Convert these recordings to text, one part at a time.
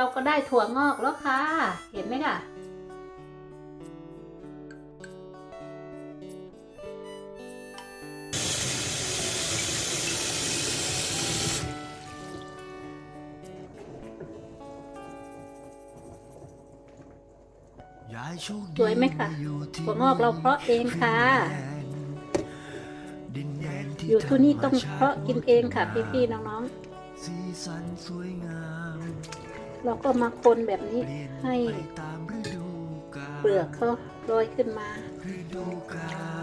เราก็ได้ถั่วงอกแล้วค่ะ เห็นไหมคะสวยไหมคะถั่วงอกเราเพาะเองค่ะ อยู่ที่นี่ต้องเพาะกินเองค่ะพี่ๆน้องสีสันสวยงามๆ เราก็มาคนแบบนี้ให้เปลือกเขาโรยขึ้นมา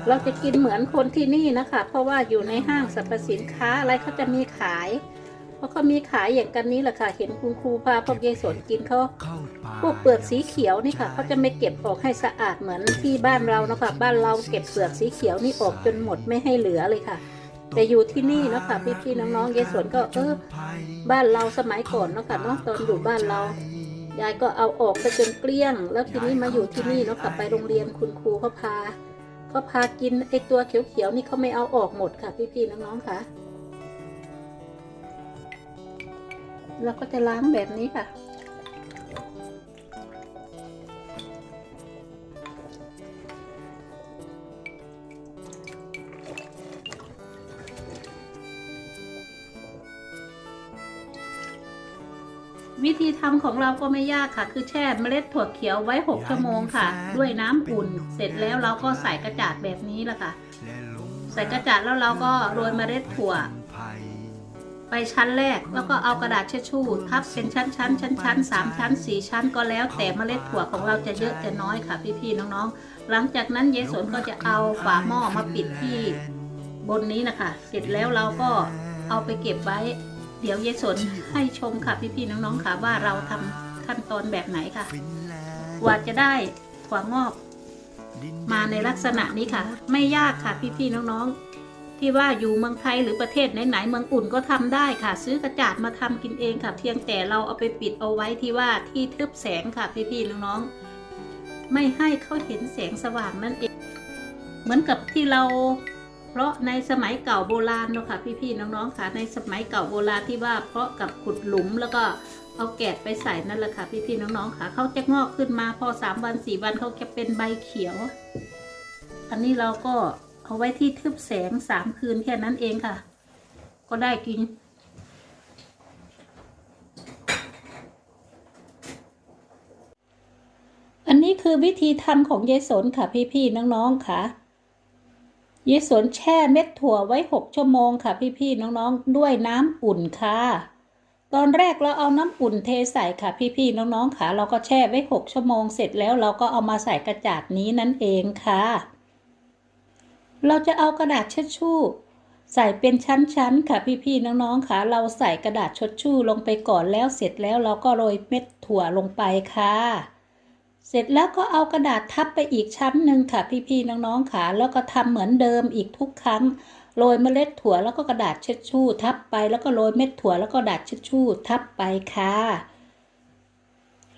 เราจะกินเหมือนคนที่นี่นะคะ เพราะว่าอยู่ในห้างสรรพสินค้าอะไรเขาจะมีขาย เพราะเขามีขายอย่างกันนี้แหละค่ะ เห็นคุณครูพาพวกยายสนกินเขาเข้าป่าพวกเปลือกสีเขียวนี่ค่ะเขาจะไม่เก็บออกให้สะอาดเหมือนที่บ้านเรานะคะบ้านเราเก็บเปลือกสีเขียวนี่ออกจนหมดไม่ให้เหลือเลยค่ะ แต่อยู่ที่นี่เนาะค่ะพี่ๆน้องๆยายสวนก็เออบ้านเราสมัยก่อนเนาะค่ะเนาะตอนอยู่บ้านเรายายก็เอาออกไปจนเกลี้ยง แล้วทีนี้มาอยู่ที่นี่เนาะค่ะไปโรงเรียนคุณครูเขาพาเขาพากินไอตัวเขียวๆนี่เขาไม่เอาออกหมดค่ะ พี่ๆน้องๆค่ะเราก็จะล้างแบบนี้ค่ะ วิธีทำของเราก็ไม่ยากค่ะ คือแช่เมล็ดถั่วเขียวไว้ 6 ชั่วโมงค่ะ ด้วยน้ำอุ่น เสร็จแล้วเราก็ใส่กระจาดแบบนี้แหละค่ะและลงใส่กระจาดแล้วเราก็โรยเมล็ดถั่วภัยไปชั้นแรกแล้วก็เอากระดาษเช็ดชู่ทับเป็นชั้นชั้นชั้นชั้นสามชั้นสี่ชั้นก็แล้ว แต่เมล็ดถั่วของเราจะเยอะจะน้อยค่ะ พี่ๆน้องๆ หลังจากนั้นเยายสนก็จะเอาฝาหม้อมาปิดที่บนนี้นะคะ เสร็จแล้วเราก็เอาไปเก็บไว้ เดี๋ยวยายสนให้ชมค่ะพี่ๆน้องๆค่ะว่าเราทำขั้นตอนแบบไหนค่ะฟินแลนด์กว่าจะได้ถั่วงอก มาในลักษณะนี้ค่ะ ไม่ยากค่ะพี่ๆน้องๆ ที่ว่าอยู่เมืองไทยหรือประเทศไหนๆเมืองอุ่นก็ทำได้ค่ะ ซื้อกระจาดมาทำกินเองค่ะ เพียงแต่เราเอาไปปิดเอาไว้ที่ว่าที่ทึบแสงค่ะพี่ๆน้องๆไม่ให้เขาเห็นแสงสว่างนั่นเอง เหมือนกับที่เรา เพราะในสมัยเก่าโบราณเนอะค่ะพี่ๆน้องๆค่ะในสมัยเก่าโบราณที่ว่าเพราะกับขุดหลุมแล้วก็เอาแกะไปใส่นั่นแหละค่ะพี่ๆน้องๆค่ะเขาจะงอกขึ้นมาพอสามวันสี่วันเขาจะเป็นใบเขียว อันนี้เราก็เอาไว้ที่ทึบแสงสามคืนแค่นั้นเองค่ะ ก็ได้กินอันนี้คือวิธีทำของยายสนค่ะพี่ๆน้องๆค่ะ ยายสนแช่เม็ดถั่วไว้ 6 ชั่วโมงค่ะพี่ๆน้องๆ ด้วยน้ำอุ่นค่ะตอนแรกเราเอาน้ำอุ่นเทใส่ค่ะพี่ๆน้องๆค่ะเราก็แช่ไว้ 6 ชั่วโมงเสร็จแล้วเราก็เอามาใส่กระจาดนี้นั่นเองค่ะ เราจะเอากระดาษเช็ดชู่ ใส่เป็นชั้นๆค่ะพี่ๆน้องๆค่ะเราใส่กระดาษชดชู่ลงไปก่อนแล้วเสร็จแล้วเราก็โรยเม็ดถั่วลงไปค่ะ เสร็จแล้วก็เอากระดาษทับไปอีกชั้นหนึ่งค่ะ พี่ๆน้องๆค่ะแล้วก็ทำเหมือนเดิมอีกทุกครั้งโรยเมล็ดถั่วแล้วก็กระดาษเช็ดชู่ ทับไปแล้วก็โรยเม็ดถั่วแล้วก็กระดาษเช็ดชู่ ทับไปค่ะ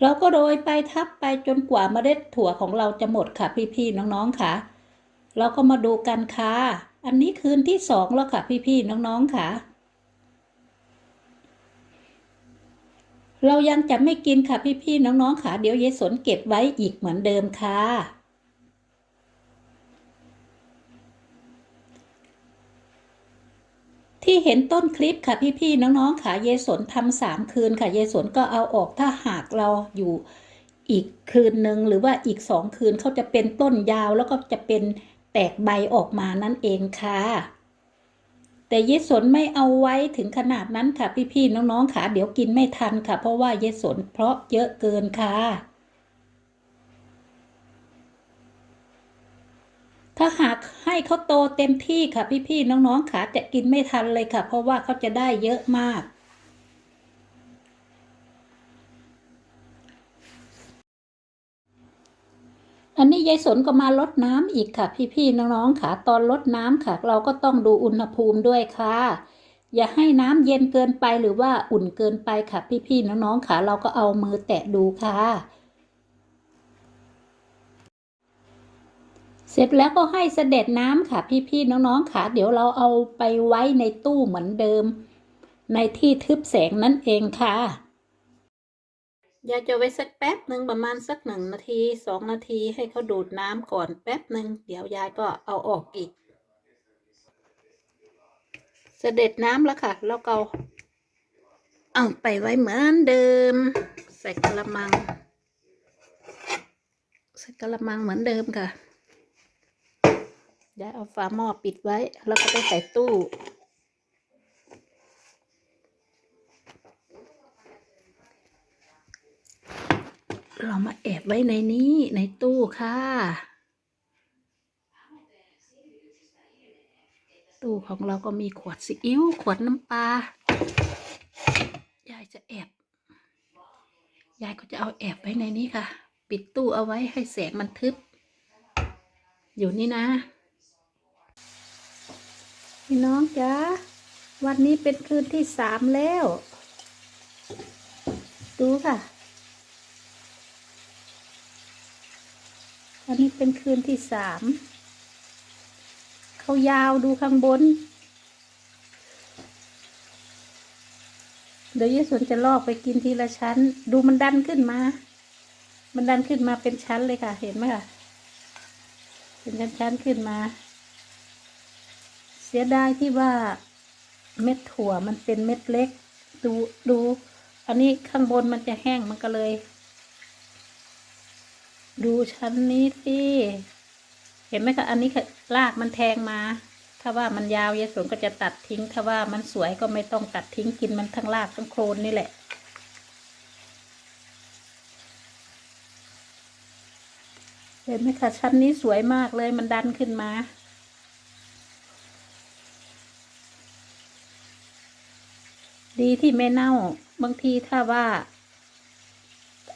เราก็โรยไปทับไปจนกว่าเมล็ดถั่วของเราจะหมดค่ะ พี่ๆน้องๆค่ะ เราก็มาดูกันค่ะ อันนี้คืนที่สองแล้วค่ะ พี่ๆน้องๆค่ะ เรายังจะไม่กินค่ะพี่ๆน้องๆค่ะเดี๋ยวยายสนเก็บไว้อีกเหมือนเดิมค่ะที่เห็นต้นคลิปค่ะพี่ๆน้องๆค่ะยายสนทำสามคืนค่ะยายสนก็เอาออกถ้าหากเราอยู่อีกคืนหนึ่งหรือว่าอีกสองคืนเขาจะเป็นต้นยาวแล้วก็จะเป็นแตกใบออกมานั่นเองค่ะ แต่เยสนไม่เอาไว้ถึงขนาดนั้นค่ะพี่ๆน้องๆค่ะเดี๋ยวกินไม่ทันค่ะ เพราะว่าเยสนเพราะเยอะเกินค่ะ ถ้าหากให้เขาโตเต็มที่ค่ะพี่ๆน้องๆค่ะจะกินไม่ทันเลยค่ะ เพราะว่าเขาจะได้เยอะมาก อันนี้ยายสนก็มาลดน้ำอีกค่ะ พี่ๆน้องๆค่ะ ตอนลดน้ำค่ะ เราก็ต้องดูอุณหภูมิด้วยค่ะ อย่าให้น้ำเย็นเกินไปหรือว่าอุ่นเกินไปค่ะ พี่ๆน้องๆค่ะ เราก็เอามือแตะดูค่ะ เสร็จแล้วก็ให้เสด็จน้ำค่ะ พี่ๆน้องๆค่ะ เดี๋ยวเราเอาไปไว้ในตู้เหมือนเดิม ในที่ทึบแสงนั่นเองค่ะ ยายจะไว้สักแป๊บหนึ่งประมาณสักหนึ่งนาทีสองนาทีให้เขาดูดน้ำก่อนแป๊บหนึ่งเดี๋ยวยายก็เอาออกอีก เสด็จน้ำแล้วค่ะ แล้วก็เอาไปไว้เหมือนเดิม ใส่กระมัง ใส่กระมังเหมือนเดิมค่ะยายเอาฝาหม้อปิดไว้ แล้วก็ไปใส่ตู้ เรามาแอบ ไว้ในนี้ในตู้ค่ะ ตู้ของเราก็มีขวดซีอิ๊วขวดน้ำปลายายจะแอบยายก็จะเอาแอบไว้ในนี้ค่ะ ปิดตู้เอาไว้ให้แสงมันทึบ อยู่นี่นะ พี่น้องจ๊ะวันนี้เป็นคืนที่สามแล้ว ดูค่ะ อันนี้เป็นคืนที่สามเขายาวดูข้างบน เดี๋ยวยายสวนจะลอกไปกินทีละชั้น ดูมันดันขึ้นมา มันดันขึ้นมาเป็นชั้นเลยค่ะ เห็นไหมคะเป็นชั้นๆขึ้นมา เสียดายที่ว่าเม็ดถั่วมันเป็นเม็ดเล็ก ดูดู อันนี้ข้างบนมันจะแห้งมันก็เลย ดูชั้นนี้สิเห็นไหมคะอันนี้ค่ะรากมันแทงมา ถ้าว่ามันยาวยายสวนก็จะตัดทิ้ง ถ้าว่ามันสวยก็ไม่ต้องตัดทิ้งกินมันทั้งรากทั้งโคลนนี่แหละเห็นไหมคะชั้นนี้สวยมากเลยมันดันขึ้นมา ดีที่ไม่เน่า บางทีถ้าว่า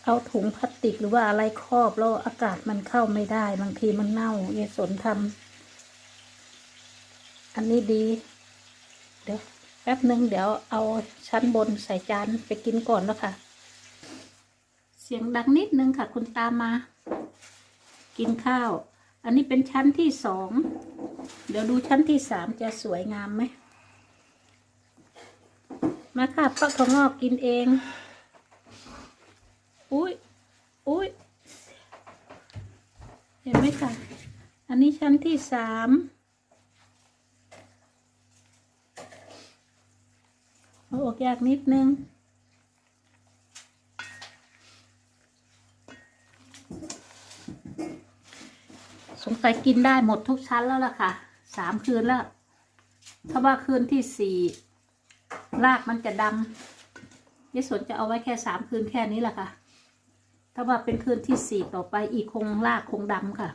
เอาถุงพลาสติกหรือว่าอะไรครอบแล้วอากาศมันเข้าไม่ได้ บางทีมันเน่ายายสนทำอันนี้ดี เดี๋ยวแป๊บหนึ่งเดี๋ยวเอาชั้นบนใส่จานไปกินก่อนแล้วค่ะ เสียงดังนิดนึงค่ะ คุณตามมา กินข้าว อันนี้เป็นชั้นที่สอง เดี๋ยวดูชั้นที่สามจะสวยงามไหม มาค่ะป้าขงอกกินเอง อุ้ยอุ้ยเห็นไหมคะ อันนี้ชั้นที่สามเอาออกยากนิดนึง สงสัยกินได้หมดทุกชั้นแล้วล่ะค่ะ สามคืนแล้ว ถ้าว่าคืนที่สี่รากมันจะดำยายสนจะเอาไว้แค่สามคืนแค่นี้แหละค่ะ ถ้าว่าเป็นคืนที่สี่ต่อไปอีกคงรากคงดำค่ะ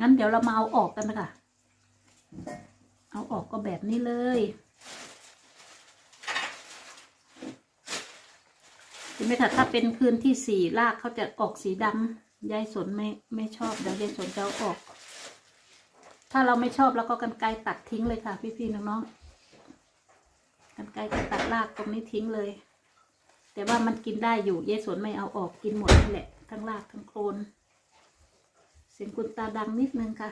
งั้นเดี๋ยวเรามาเอาออกกันนะคะ เอาออกก็แบบนี้เลย เห็นไหมคะถ้าเป็นคืนที่สี่รากเขาจะออกสีดำยายสนไม่ไม่ชอบเดี๋ยวยายสนจะเอาออก ถ้าเราไม่ชอบเราก็กันไกรตัดทิ้งเลยค่ะ พี่ๆน้องๆกันไกรจะตัดรากตรงนี้ทิ้งเลย แต่ว่ามันกินได้อยู่ยายสวนไม่เอาออกกินหมดนี่แหละ ทั้งรากทั้งโคนเสียงคุณตาดังนิดนึงค่ะ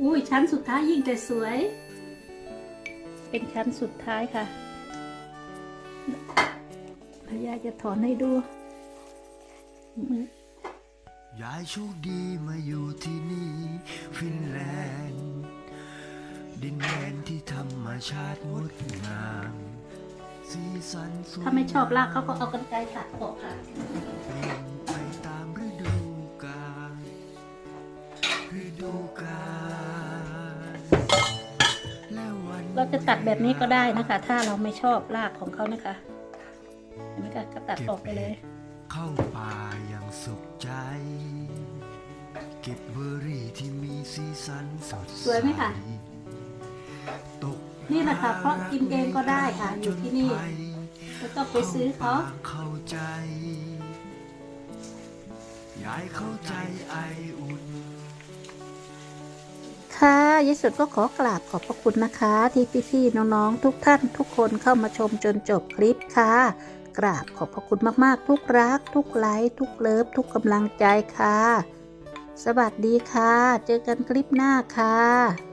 อุ้ยชั้นสุดท้ายยิ่งแต่สวย เป็นชั้นสุดท้ายค่ะพยาจะถอนให้ดู ยายโชคดีมาอยู่ที่นี่ฟินแลนด์ ดินแดนที่ธรรมชาติงดงามสีสันสวยถ้าไม่ชอบรากเขาก็เอากันไกรตัดออกค่ะเปลี่ยนไปตามฤดูกาลฤดูกาลและวันเราจะตัดแบบนี้ก็ได้นะคะ ถ้าเราไม่ชอบรากของเขานะคะเห็นไหมคะก็ตัดออกไปเลย เข้าป่าอย่างสุขใจ เก็บเบอร์รี่ที่มีสีสันสดใสสวยไหมคะตกนี่แหละค่ะเพราะกินเองก็ได้ค่ะอยู่ที่นี่ไม่ต้องไปซื้อเขาเข้าใจยายเข้าใจไออุ่นค่ะยายสุดก็ขอกราบขอบพระคุณนะคะ ที่พี่ๆน้องๆทุกท่านทุกคนเข้ามาชมจนจบคลิปค่ะ กราบขอบพระคุณมากๆ ทุกรัก ทุกไลค์ทุกเลิฟ ทุกกำลังใจค่ะ สวัสดีค่ะ เจอกันคลิปหน้าค่ะ